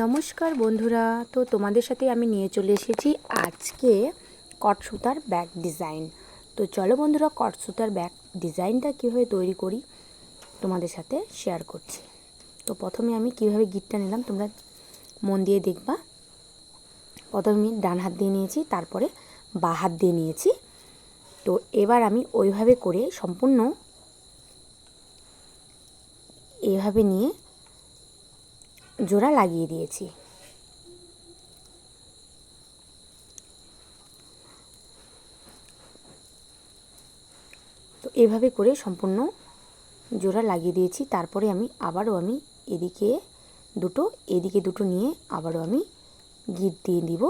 নমস্কার বন্ধুরা, তো তোমাদের সাথে আমি নিয়ে চলে এসেছি আজকে কট সুতার ব্যাগ ডিজাইন। তো চলো বন্ধুরা কট সুতার ব্যাগ ডিজাইনটা কীভাবে তৈরি করি তোমাদের সাথে শেয়ার করছি। তো প্রথমে আমি কীভাবে গিটটা নিলাম, তোমরা মন দিয়ে দেখবা। প্রথমে আমি ডান হাত দিয়ে নিয়েছি, তারপরে বা হাত দিয়ে নিয়েছি। তো এবার আমি ওইভাবে করে সম্পূর্ণ এভাবে নিয়ে জোড়া লাগিয়ে দিয়েছি। তো এভাবে করে সম্পূর্ণ জোড়া লাগিয়ে দিয়েছি। তারপরে আমি আবারও আমি এদিকে দুটো এদিকে দুটো নিয়ে আবারও আমি গিট দিয়ে দিব।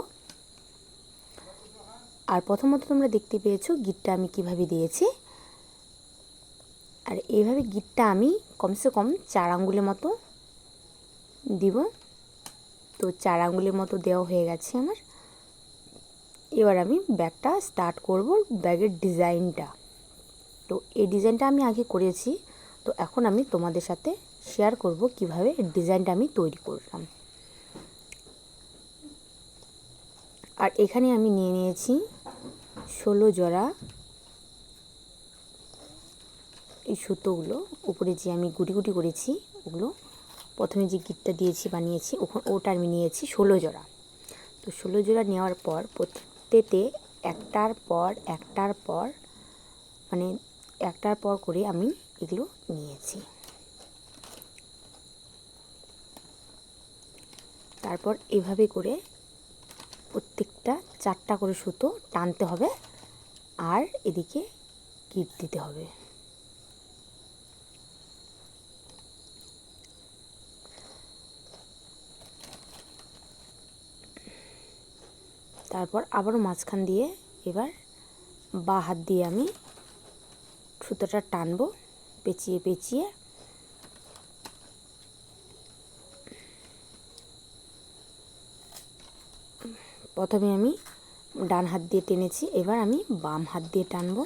আর প্রথমত তোমরা দেখতে পেয়েছ গিটটা আমি কীভাবে দিয়েছি। আর এইভাবে গিটটা আমি কমসে কম চার আঙ্গুলের মতো দিব। তো চার আঙ্গুলের মতো দেওয়া হয়ে গেছে আমার। এবার আমি ব্যাগটা স্টার্ট করব ব্যাগের ডিজাইনটা। তো এই ডিজাইনটা আমি আগে করেছি। তো এখন আমি তোমাদের সাথে শেয়ার করব কীভাবে ডিজাইনটা আমি তৈরি করলাম। আর এখানে আমি নিয়ে নিয়েছি ষোলো জোড়া এই সুতোগুলো। উপরে যে আমি গুটি গুটি করেছি ওগুলো প্রথমে যে গিটটা দিয়েছি, বানিয়েছি, ওখানে ওটা আমি নিয়েছি ষোলো জোড়া। তো ষোলো জোড়া নেওয়ার পর প্রত্যেকতে একটার পর একটার পর মানে একটার পর করে আমি এগুলো নিয়েছি। তারপর এভাবে করে প্রত্যেকটা চারটা করে সুতো টানতে হবে আর এদিকে গিট দিতে হবে। তারপর আবারও মাঝখান দিয়ে এবার বা হাত দিয়ে আমি সুতোটা টানবো, পেঁচিয়ে পেঁচিয়ে। প্রথমে আমি ডান হাত দিয়ে টেনেছি, এবার আমি বাম হাত দিয়ে টানবো।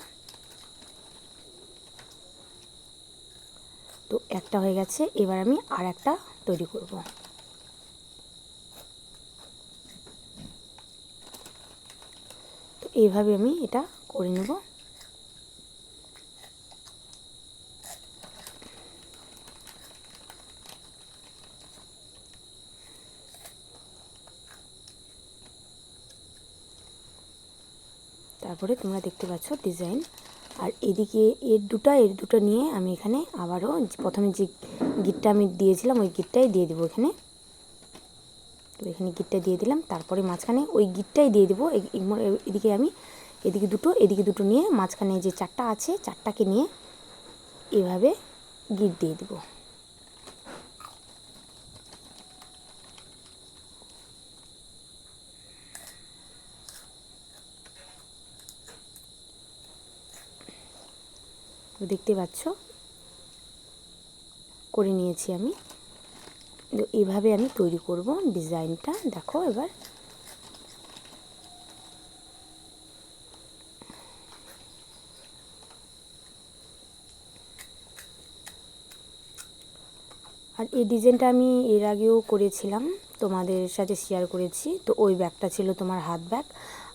তো একটা হয়ে গেছে, এবার আমি আর একটা তৈরি করব। এইভাবে আমি এটা করে নেব। তারপরে তোমরা দেখতে পাচ্ছ ডিজাইন। আর এদিকে এর দুটা, এর দুটো নিয়ে আমি এখানে আবারও প্রথমে যে গিটটা আমি দিয়েছিলাম, ওই গিটটাই দিয়ে দেবো এখানে। তো এখানে গিটটা দিয়ে দিলাম। তারপরে মাঝখানে ওই গিটটাই দিয়ে দেবো। এদিকে আমি এদিকে দুটো এদিকে দুটো নিয়ে মাঝখানে যে চারটা আছে, চারটাকে নিয়ে এভাবে গিট দিয়ে দেবো। দেখতে পাচ্ছ? করে নিয়েছি আমি। এইভাবে আমি তৈরি করব ডিজাইনটা। দেখো এবার। আর এই ডিজাইনটা আমি এর আগেও করেছিলাম, তোমাদের সাথে শেয়ার করেছি। তো ওই ব্যাগটা ছিল তোমার হাত ব্যাগ,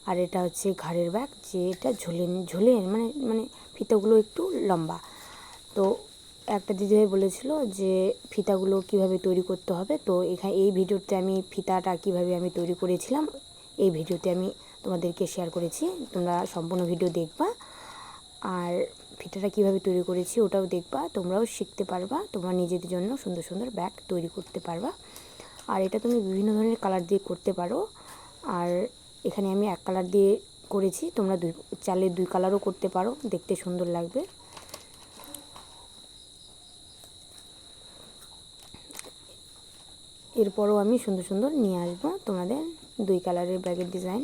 আর এটা হচ্ছে ঘাড়ের ব্যাগ, যে এটা ঝোলে ঝোলে মানে মানে ফিতাগুলো একটু লম্বা। তো একটা দিদিভাই বলেছিল যে, ফিতাগুলো কীভাবে তৈরি করতে হবে? তো এখানে এই ভিডিওতে আমি ফিতাটা কীভাবে আমি তৈরি করেছিলাম, এই ভিডিওতে আমি তোমাদেরকে শেয়ার করেছি। তোমরা সম্পূর্ণ ভিডিও দেখবা। আর ফিতাটা কীভাবে তৈরি করেছি ওটাও দেখবা। তোমরাও শিখতে পারবা। তোমরা নিজেদের জন্য সুন্দর সুন্দর ব্যাগ তৈরি করতে পারবা। আর এটা তুমি বিভিন্ন ধরনের কালার দিয়ে করতে পারো। আর এখানে আমি এক কালার দিয়ে করেছি। তোমরা দুই চালে দুই কালারও করতে পারো। দেখতে সুন্দর লাগবে। এরপরও আমি সুন্দর সুন্দর নিয়ে আসব তোমাদের দুই কালারের ব্যাগের ডিজাইন।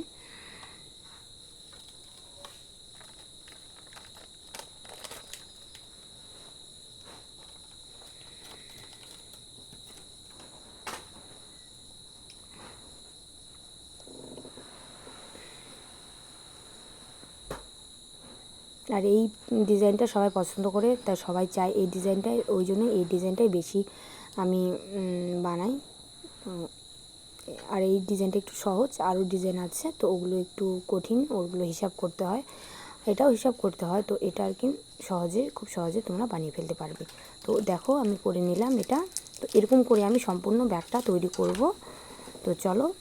আর এই ডিজাইনটা সবাই পছন্দ করে, তা সবাই চায় এই ডিজাইনটাই, ওই জন্য এই ডিজাইনটাই বেশি আমি বানাই। আর এই ডিজাইনটা একটু সহজ, আরও ডিজাইন আছে, তো ওগুলো একটু কঠিন, ওগুলো হিসাব করতে হয়। এটাও হিসাব করতে হয়, তো এটা আর কি সহজে, খুব সহজে তোমরা বানিয়ে ফেলতে পারবে। তো দেখো, আমি করে নিলাম এটা। তো এরকম করে আমি সম্পূর্ণ ব্যাগটা তৈরি করব। তো চলো।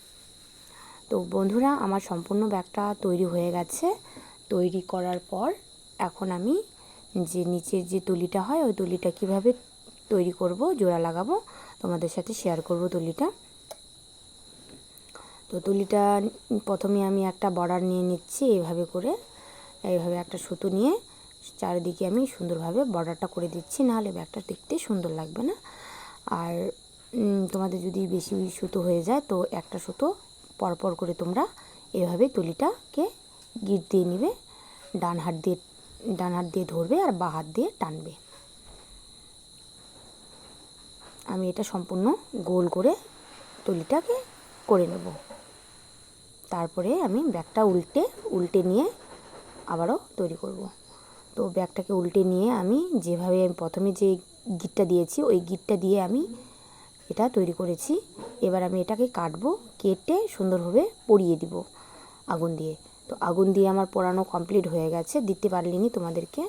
তো বন্ধুরা, আমার সম্পূর্ণ ব্যাগটা তৈরি হয়ে গেছে। তৈরি করার পর এখন আমি যে নিচের যে তুলিটা হয়, ওই তুলিটা কীভাবে তৈরি করব, জোড়া লাগাবো। তোমাদের সাথে শেয়ার করব তুলিটা। তো তুলিটা প্রথমে আমি একটা বর্ডার নিয়ে নিচ্ছি এইভাবে করে। এইভাবে একটা সুতো নিয়ে চারিদিকে আমি সুন্দরভাবে বর্ডারটা করে দিচ্ছি, নাহলে ব্যাগটা দেখতে সুন্দর লাগবে না। আর তোমাদের যদি বেশি সুতো হয়ে যায়, তো একটা সুতো পরপর করে তোমরা এভাবে তুলিটাকে গিট দিয়ে নিবে। ডান হাত দিয়ে, ডান হাত দিয়ে ধরবে আর বা হাত দিয়ে টানবে। আমি এটা সম্পূর্ণ গোল করে তুলিটাকে করে নেব। তারপরে আমি ব্যাগটা উল্টে উল্টে নিয়ে আবারও তৈরি করব। তো ব্যাগটাকে উল্টে নিয়ে আমি যেভাবে আমি প্রথমে যে গিটটা দিয়েছি, ওই গিটটা দিয়ে আমি এটা তৈরি করেছি। এবার আমি এটাকে কাটবো, কেটে সুন্দরভাবে পরিয়ে দিব আগুন দিয়ে। তো আগুন দিয়ে আমার পোড়ানো কমপ্লিট হয়ে গেছে, দিতে পারলিনি তোমাদেরকে।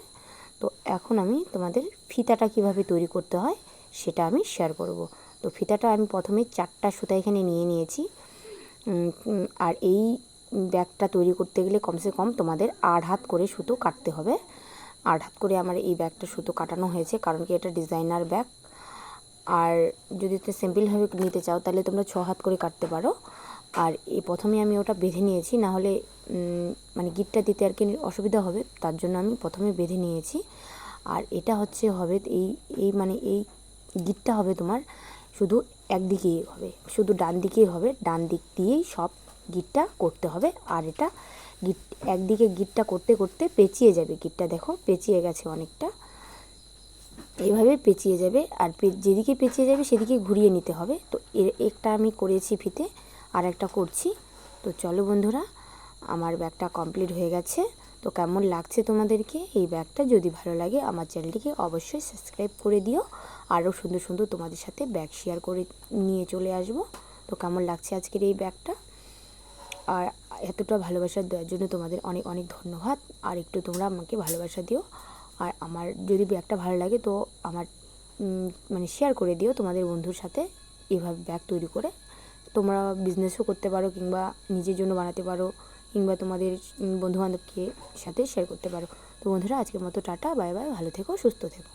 তো এখন আমি তোমাদের ফিতাটা কীভাবে তৈরি করতে হয় সেটা আমি শেয়ার করব। তো ফিতাটা আমি প্রথমে চারটা সুতা এখানে নিয়ে নিয়েছি। আর এই ব্যাগটা তৈরি করতে গেলে কমসে কম তোমাদের আট হাত করে সুতো কাটতে হবে। আট হাত করে আমার এই ব্যাগটা সুতো কাটানো হয়েছে, কারণ কি এটা ডিজাইনার ব্যাগ। আর যদি তুমি সিম্পলভাবে নিতে চাও, তাহলে তোমরা ছ হাত করে কাটতে পারো। আর এই প্রথমে আমি ওটা বেঁধে নিয়েছি, না হলে মানে গিটটা দিতে আর কি অসুবিধা হবে, তার জন্য আমি প্রথমে বেঁধে নিয়েছি। আর এটা হচ্ছে হবে এই এই মানে এই গিটটা হবে তোমার শুধু একদিকেই হবে, শুধু ডান দিকেই হবে, ডান দিক দিয়েই সব গিটটা করতে হবে। আর এটা গিট, একদিকে গিটটা করতে করতে পেঁচিয়ে যাবে গিটটা, দেখো পেঁচিয়ে গেছে অনেকটা। এইভাবে পেঁচিয়ে যাবে আর যেদিকে পেঁচিয়ে যাবে সেদিকে ঘুরিয়ে নিতে হবে। তো এর একটা আমি করেছি ফিতে, আর একটা করছি। তো চলো বন্ধুরা, আমার ব্যাগটা কমপ্লিট হয়ে গেছে। তো কেমন লাগছে তোমাদেরকে এই ব্যাগটা? যদি ভালো লাগে আমার চ্যানেলটিকে অবশ্যই সাবস্ক্রাইব করে দিও। আরও সুন্দর সুন্দর তোমাদের সাথে ব্যাগ শেয়ার করে নিয়ে চলে আসব। তো কেমন লাগছে আজকের এই ব্যাগটা? আর এতটা ভালোবাসা দেওয়ার জন্য তোমাদের অনেক অনেক ধন্যবাদ। আর একটু তোমরা আমাকে ভালোবাসা দিও। আর আমার যদি ব্যাগটা ভালো লাগে তো আমার মানে শেয়ার করে দিও তোমাদের বন্ধুর সাথে এভাবে ব্যাগ তৈরি করে। তোমরা বিজনেসও করতে পারো কিংবা নিজের জন্য বানাতে পারো কিংবা তোমাদের বন্ধুবান্ধবকে সাথে শেয়ার করতে পারো। তো বন্ধুরা আজকের মতো টাটা বাই বাই ভালো থেকো, সুস্থ থেকো।